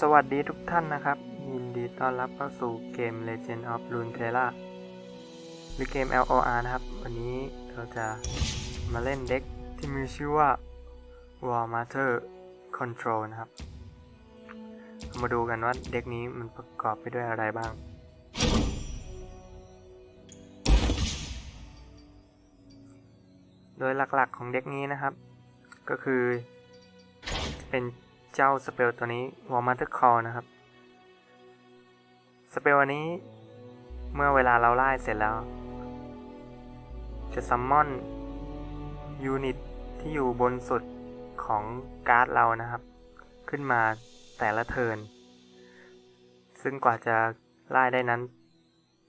สวัสดีทุกท่านนะครับ ยินดีต้อนรับเข้าสู่เกม Legend of Runeterra หรือเกม LOR นะครับ วันนี้เราจะมาเล่นเด็กที่มีชื่อว่า War Master Control นะครับ มาดูกันว่าเด็กนี้มันประกอบไปด้วยอะไรบ้าง โดยหลักๆของเด็กนี้นะครับ ก็คือเป็น เจ้าสเปลตัวนี้ War Master Call นะครับ สเปลอันนี้เมื่อเวลาเราไล่เสร็จแล้ว จะซัมมอนยูนิตที่อยู่บนสุดของการ์ดเรานะครับ ขึ้นมาแต่ละเทินซึ่งกว่าจะไล่ได้นั้น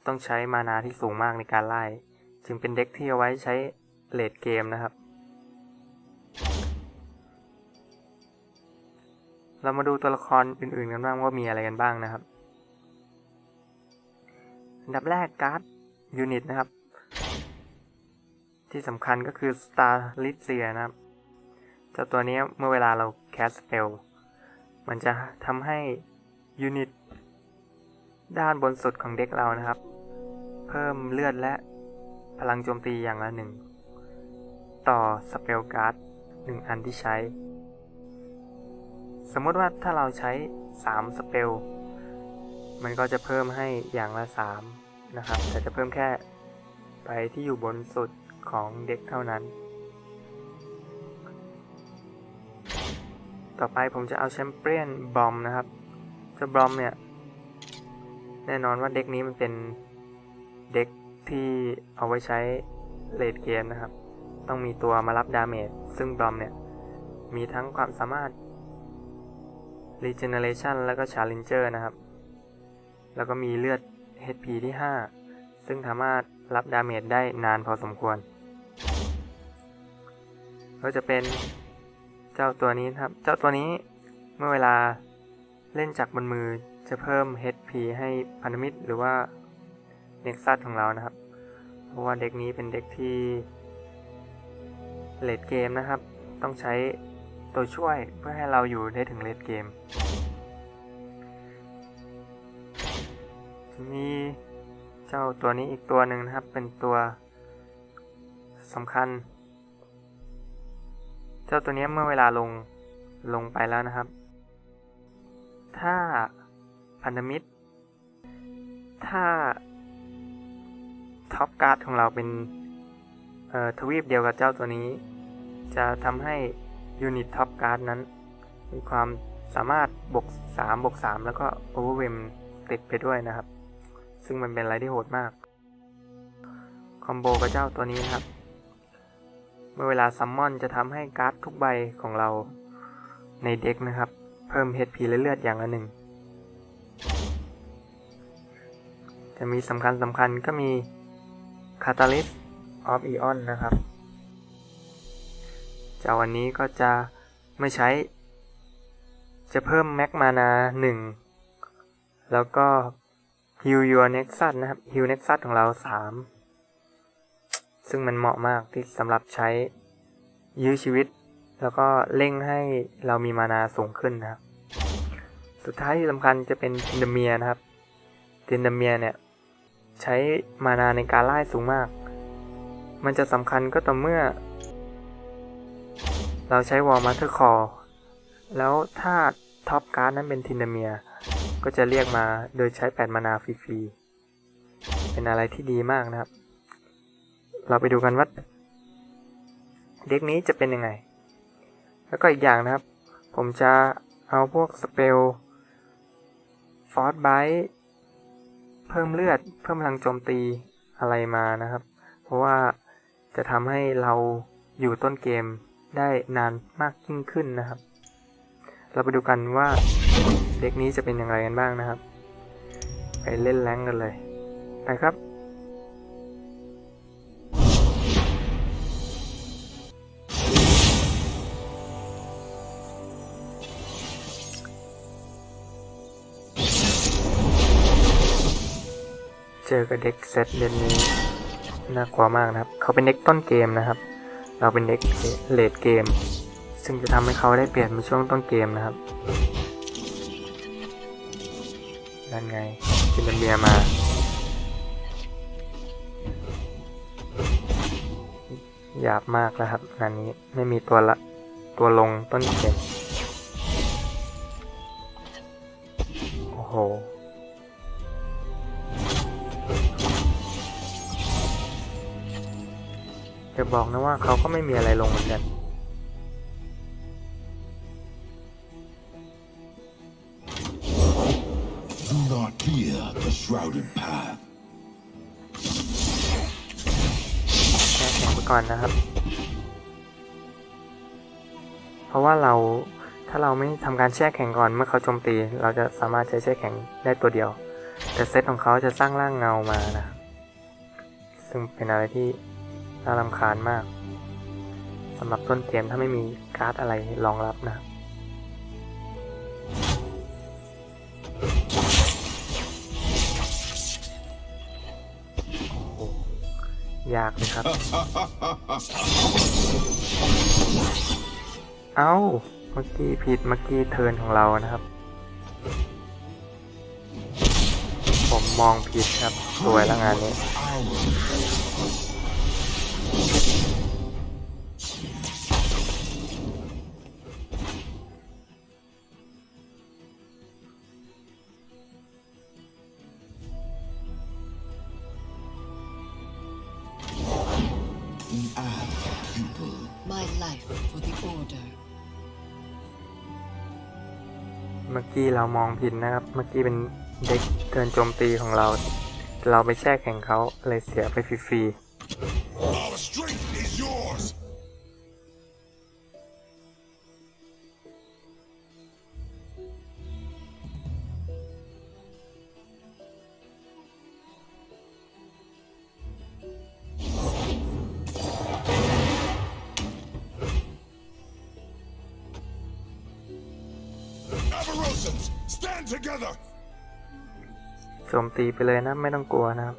ต้องใช้มานาที่สูงมากในการไล่ จึงเป็นเด็กที่เอาไว้ใช้เลดเกมนะครับ เรามาดูตัวละครอื่นๆกันบ้างว่ามีอะไรกันบ้างนะครับอันดับแรกการ์ดยูนิตนะครับ ที่สำคัญก็คือ Star l i t z i a นะครับเจ้าตัวนี้เมื่อเวลาเราแคสเปลมันจะทำให้ยูนิตด้านบนสุดของเด็กเรานะครับ เพิ่มเลือดและพลังโจมตีอย่างละหนึ่ง ต่อสเปลการ์ดหนึ่งอันที่ใช้ สมมติว่าถ้าเราใช้ 3 สเปล มันก็จะเพิ่มให้อย่างละ 3 นะครับ แต่จะเพิ่มแค่ไปที่อยู่บนสุดของเด็กเท่านั้น ต่อไปผมจะเอาแชมเปี้ยนบอมนะครับเจ้าบอมเนี่ย แน่นอนว่าเด็กนี้มันเป็นเด็กที่เอาไว้ใช้เลดเกมนะครับ ต้องมีตัวมารับดาเมจ ซึ่งบอมเนี่ย มีทั้งความสามารถ Regeneration แล้วก็ Challenger นะครับ แล้วก็มีเลือด HP ที่ 5 ซึ่งสามารถรับดาเมจได้นานพอสมควร ก็จะเป็นเจ้าตัวนี้ครับ เจ้าตัวนี้เมื่อเวลาเล่นจากบนมือจะเพิ่ม HP ให้พันธมิตรหรือว่า Nexus ของเรานะครับ เพราะว่าเด็กนี้เป็นเด็กที่เลดเกมนะครับ ต้องใช้ ตัวช่วยเพื่อให้เราอยู่ได้ถึงเลดเกม มีเจ้าตัวนี้อีกตัวหนึ่งนะครับ เป็นตัวสำคัญ เจ้าตัวนี้เมื่อเวลาลงลงไปแล้วนะครับ ถ้าพันธมิตร ถ้าท็อปการ์ดของเราเป็นทวีปเดียวกับเจ้าตัวนี้ จะทำให้ ยูนิตท็อปการ์ดนั้น มีความสามารถบวก3บวก3แล้วก็โอเวอร์เวมติดไปด้วยนะครับ ซึ่งมันเป็นอะไรที่โหดมาก คอมโบกับเจ้าตัวนี้นะครับ เมื่อเวลาซัมมอนจะทำให้การ์ดทุกใบของเราในเด็กนะครับ เพิ่ม HP และเลือดอย่างละหนึ่ง จะมีสำคัญสำคัญก็มี Catalyst of Eon นะครับ จ้าวันนี้ก็จะไม่ใช้ จะเพิ่มแม็กมานา1แล้วก็ Heal Your Nexus นะครับ Heal Nexus ของเรา3ซึ่งมันเหมาะมากที่สำหรับใช้ยื้อชีวิต แล้วก็เร่งให้เรามีมานาสูงขึ้นนะครับ สุดท้ายที่สำคัญจะเป็นทินเดเมียนะครับทินเดเมียเนี่ย ใช้มานาในการไล่สูงมาก มันจะสำคัญก็ต่อเมื่อ เราใช้วอลมาสเตอร์คอร์แล้วถ้าท็อปการ์ดนั้นเป็นทินเดเมีย ก็จะเรียกมาโดยใช้ 8 มานาฟรีๆ เป็นอะไรที่ดีมากนะครับ เราไปดูกันว่าเด็กนี้จะเป็นยังไง แล้วก็อีกอย่างนะครับ ผมจะเอาพวกสเปลฟอร์สไบเพิ่มเลือด เพิ่มพลังโจมตีอะไรมานะครับ เพราะว่าจะทำให้เราอยู่ต้นเกม ได้นานมากยิ่งขึ้นนะครับ เราไปดูกันว่าเด็กนี้จะเป็นอย่างไรกันบ้างนะครับ ไปเล่นแรงกันเลย ไปครับ เจอกับเด็กเซตเดนนี้น่ากลัวมากนะครับ เขาเป็นเด็กต้นเกมนะครับ เราเป็นเด็กเลดเกม ซึ่งจะทำให้เขาได้เปลี่ยนในช่วงต้นเกมนะครับนั่นไงจินเมียมาหยาบมากแล้วครับงานนี้ไม่มีตัวละตัวลงต้นเกม บอกนะว่าเขาก็ไม่มีอะไรลงเหมือนกัน Do not fear the shrouded path. แช่แข็งไปก่อนนะครับ เพราะว่าเราถ้าเราไม่ทำการแช่แข็งก่อนเมื่อเขาโจมตี เราจะสามารถใช้แช่แข็งได้ตัวเดียว แต่เซตของเขาจะสร้างร่างเงามานะ ซึ่งเป็นอะไรที่ น่ารำคาญมากสำหรับต้นเกมถ้าไม่มีการ์ดอะไรรองรับนะยากเลยครับ เอ้า เมื่อกี้ผิดเมื่อกี้เทินของเรานะครับ ผมมองผิดครับ สวยแล้วงานนี้ มื่อกี้เรามองผิดนะครับ เมื่อกี้เป็นเด็กเทินโจมตีของเรา เราไปแช่แข่งเขาเลยเสียไปฟรี stand together! โจมตีไปเลยนะ ไม่ต้องกลัวนะครับ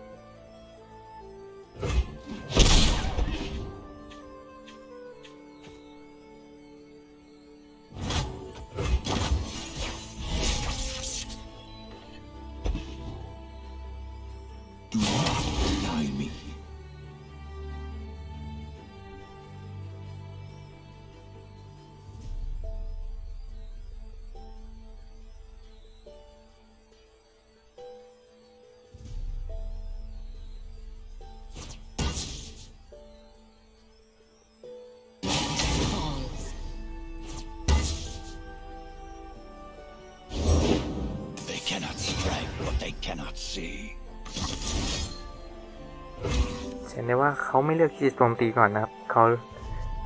เห็นได้ว่าเขาไม่เลือกที่จะโจมตีก่อนนะครับ เขา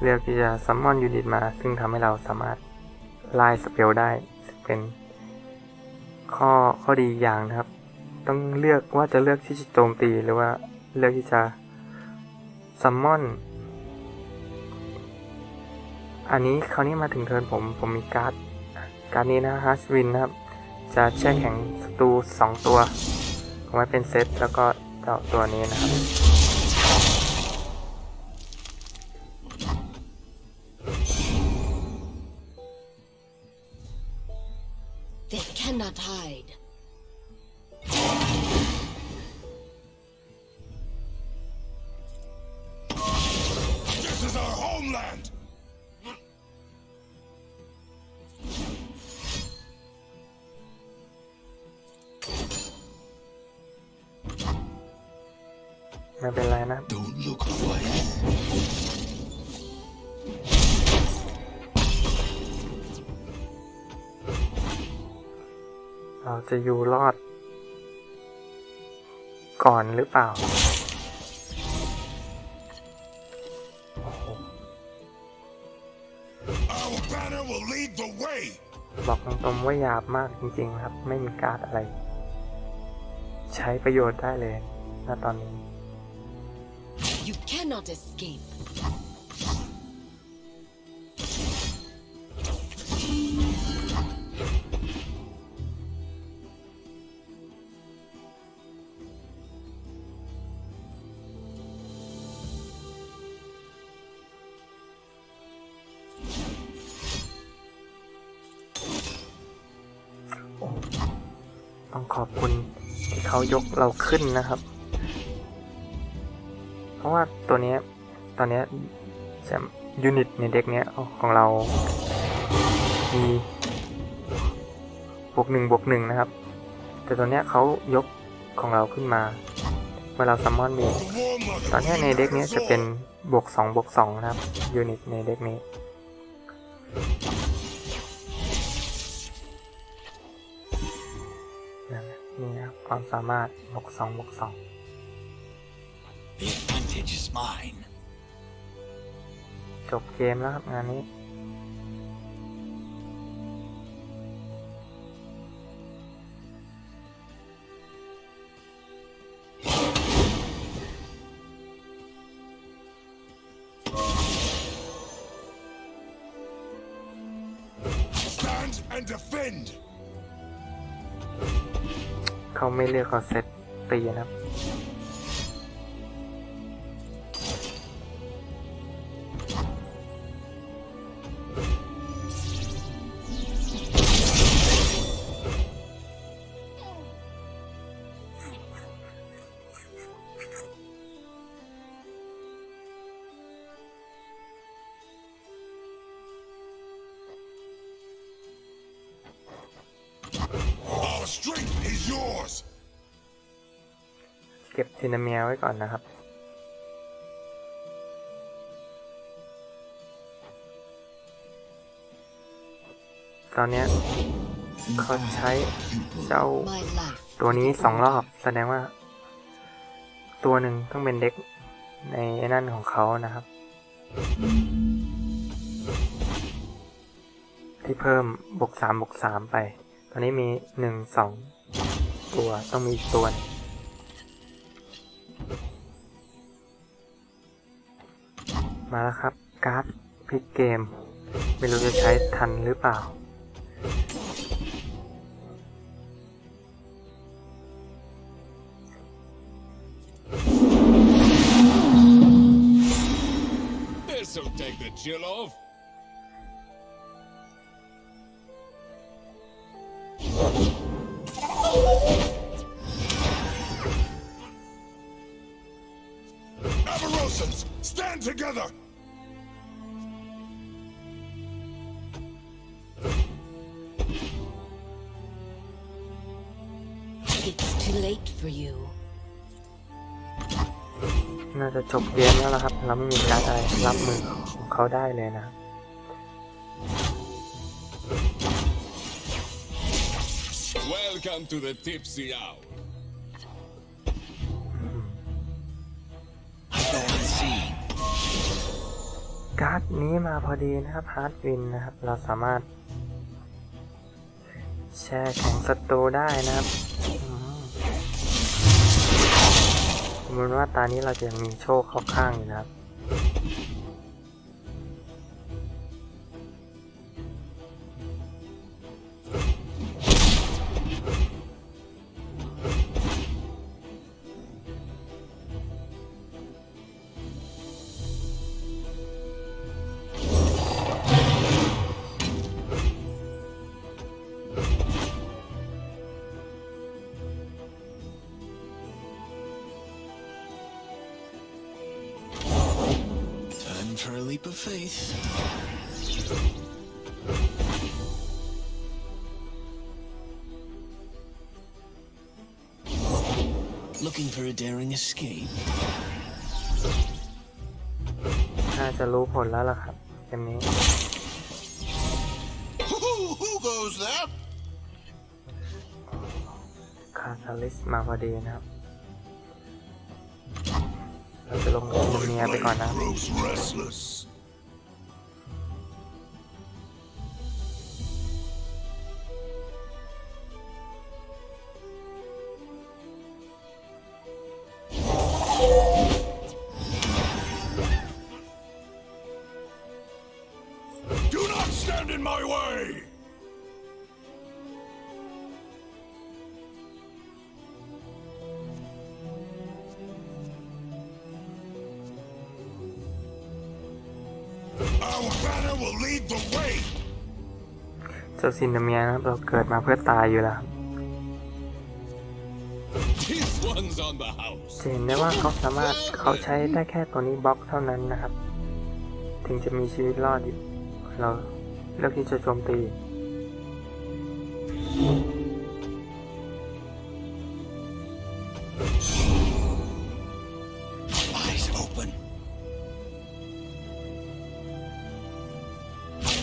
เลือกที่จะซัมมอนยูนิตมา ซึ่งทำให้เราสามารถไล่สเปลได้ เป็นข้อข้อดีอย่างนะครับ ต้องเลือกว่าจะเลือกที่จะโจมตีหรือว่าเลือกที่จะซัมมอน อันนี้คราวนี้มาถึงเทิร์นผมผมมีการ์ด การ์ดนี้นะฮัสวินนะครับ จะแช่แข็งศัตรูสองตัว ไว้เป็นเซตแล้วก็เจ้าตัวนี้นะครับ ไม่เป็นไรนะ Don't look twice. เราจะอยู่รอด ก่อนหรือเปล่าโอ้โห Our banner will lead the way! บอกตรงๆว่าหยาบมากจริงๆครับ ไม่มีการ์ดอะไร ใช้ประโยชน์ได้เลยณตอนนี้ You cannot escape. ต้องขอบคุณที่เขายกเราขึ้นนะครับ ราะว่าตัวนี้ตอนนี้ยจะยูนิตในเด็กเนี้ยของเรา มีบวกหนึ่งบวกหนึ่งนะครับ แต่ตัวเนี้ยเขายกของเราขึ้นมาเมื่อเราซัมมอนเองตอนนี้ในเด็กนี้จะเป็นบวก2บวก2นะครับยูนิตในเด็กนี้นี่นะครับความสามารถบวก2บวก The advantage is mine. 2จบเกมแล้วครับงานนี้ Stand and defend. เขาไม่เลือกเขาเซตตีนะครับ ก็บทีนาเมียไว้ก่อนนะครับ ตอนนี้เขาใช้เจ้าตัวนี้สองรอบ แสดงว่า ตัวหนึ่งต้องเป็นเด็กในไอ้นั่นของเขานะครับ ที่เพิ่มบวกสามบวกสามไป ตอนนี้มีหนึ่งสองตัวต้องมีอีกตัวนึง มาแล้วครับ การ์ดพลิกเกม ไม่รู้จะใช้ทันหรือเปล่า This'll take the chill off. For you. น่าจะจบเกมแล้วล่ะครับ เราไม่มีการดอะไรรับมือของเขาได้เลยนะ Welcome to the tipsy hour. I go unseen. การ์ดนี้มาพอดีนะครับฮาร์ดวินนะครับ เราสามารถ แช่แข็งศัตรูได้นะครับ มมติว่าตานี้เราจะยังมีโชคเข้าข้างอยู่นะครับ faith. Looking for a daring escape? น่าจะรู้ผลแล้วล่ะครับเกมนี้ Who, who goes there? คาซาลิสมาพอดีนะครับ เราจะลงทีมเมียไปก่อนนะครับ grows restless. เจ้าซินเดเมียนะครับเราเกิดมาเพื่อตายอยู่แล้วครับ one's on the house. จะเห็นได้ว่าเขาสามารถเขาใช้ได้แค่ตัวนี้บล็อกเท่านั้นนะครับ ถึงจะมีชีวิตรอดอยู่เราเลือกที่จะโจมตี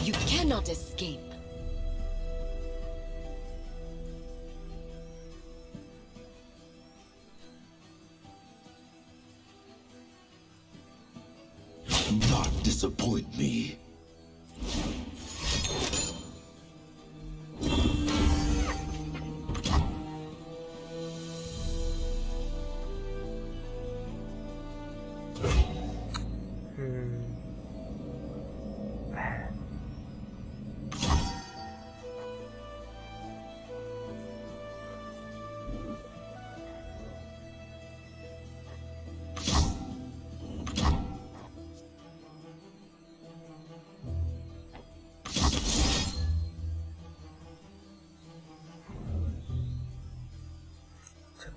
You cannot escape. Not disappoint me.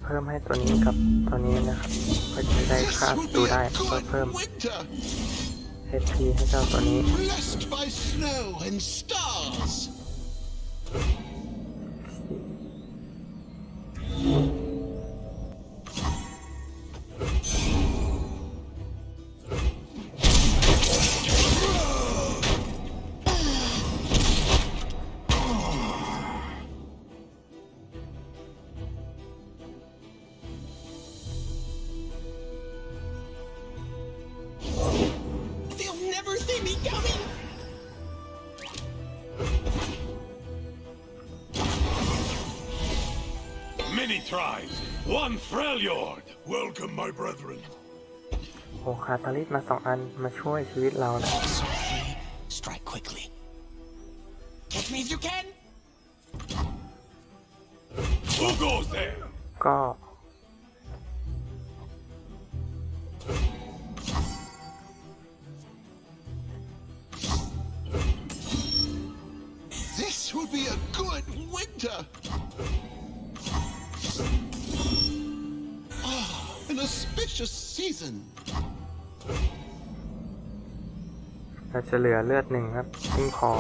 เพิ่มให้ตัวนี้กับตัวนี้นะครับเพื่อจะได้ This ค่า will ดู be ได้ a ก็ good เพิ่ม winter, HP ให้เจ้าตัวนี้ Many tribes, one Freljord. Welcome, my brethren. โอ้คาตาลิสมาสองอันมาช่วยชีวิตเรานะ Softly, strike quickly. Catch me if you can. Who goes there? ก็ This will be a good winter. auspicious season. เราจะเหลือเลือดหนึ่งครับขึ้นคอ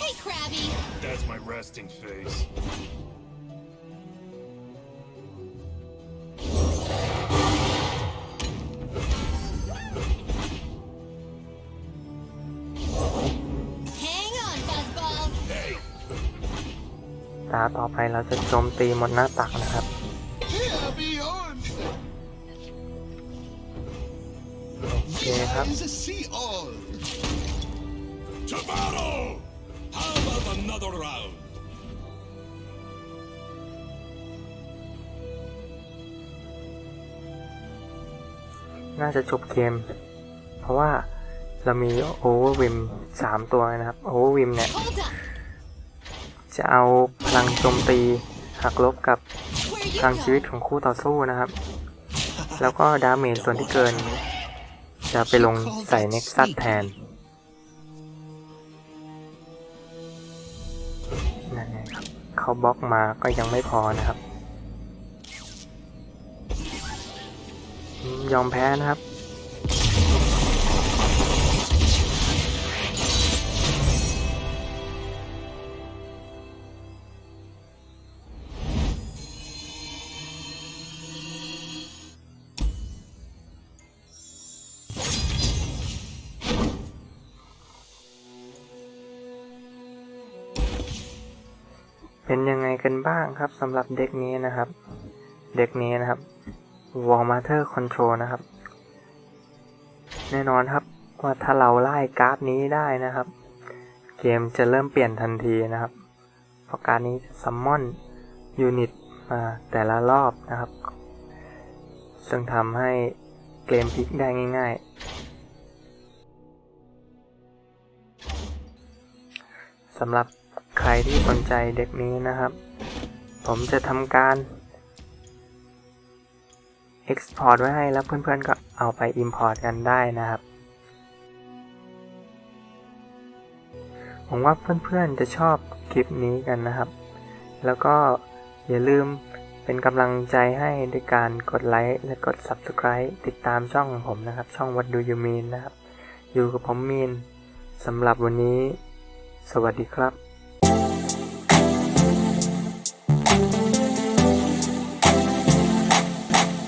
Hey, Krabby! That's my resting face. ตาต่อไปเราจะโจมตีหมดหน้าตักนะครับ โอเคครับ น่าจะจบเกม เพราะว่าเรามีโอเวอร์วิมสามตัวนะครับ โอเวอร์วิมเนี่ย จะเอาพลังโจมตีหักลบกับพลังชีวิตของคู่ต่อสู้นะครับ แล้วก็ดาเมจส่วนที่เกิน จะไปลงใส่เน็กซัสแทนนั่นไงครับเขาบล็อกมาก็ยังไม่พอนะครับ ยอมแพ้นะครับ เป็นยังไงกันบ้างครับสำหรับเด็กนี้นะครับ เด็กนี้นะครับ War Master Control นะครับ แน่นอนครับว่าถ้าเราไล่การ์ดนี้ได้นะครับ เกมจะเริ่มเปลี่ยนทันทีนะครับเพราะการนี้ซัมมอนยูนิตมาแต่ละรอบนะครับ ซึ่งทำให้เกมพลิกได้ง่ายๆสำหรับ ใครที่สนใจเด็กนี้นะครับ ผมจะทำการ Export ไว้ให้แล้วเพื่อนๆก็เอาไป Import กันได้นะครับหวังว่าเพื่อนๆจะชอบคลิปนี้กันนะครับ แล้วก็อย่าลืมเป็นกำลังใจให้ด้วยการกดไลค์และกด Subscribe ติดตามช่องของผมนะครับ ช่อง What Do You Mean นะครับ อยู่กับผมมีนสำหรับวันนี้ สวัสดีครับ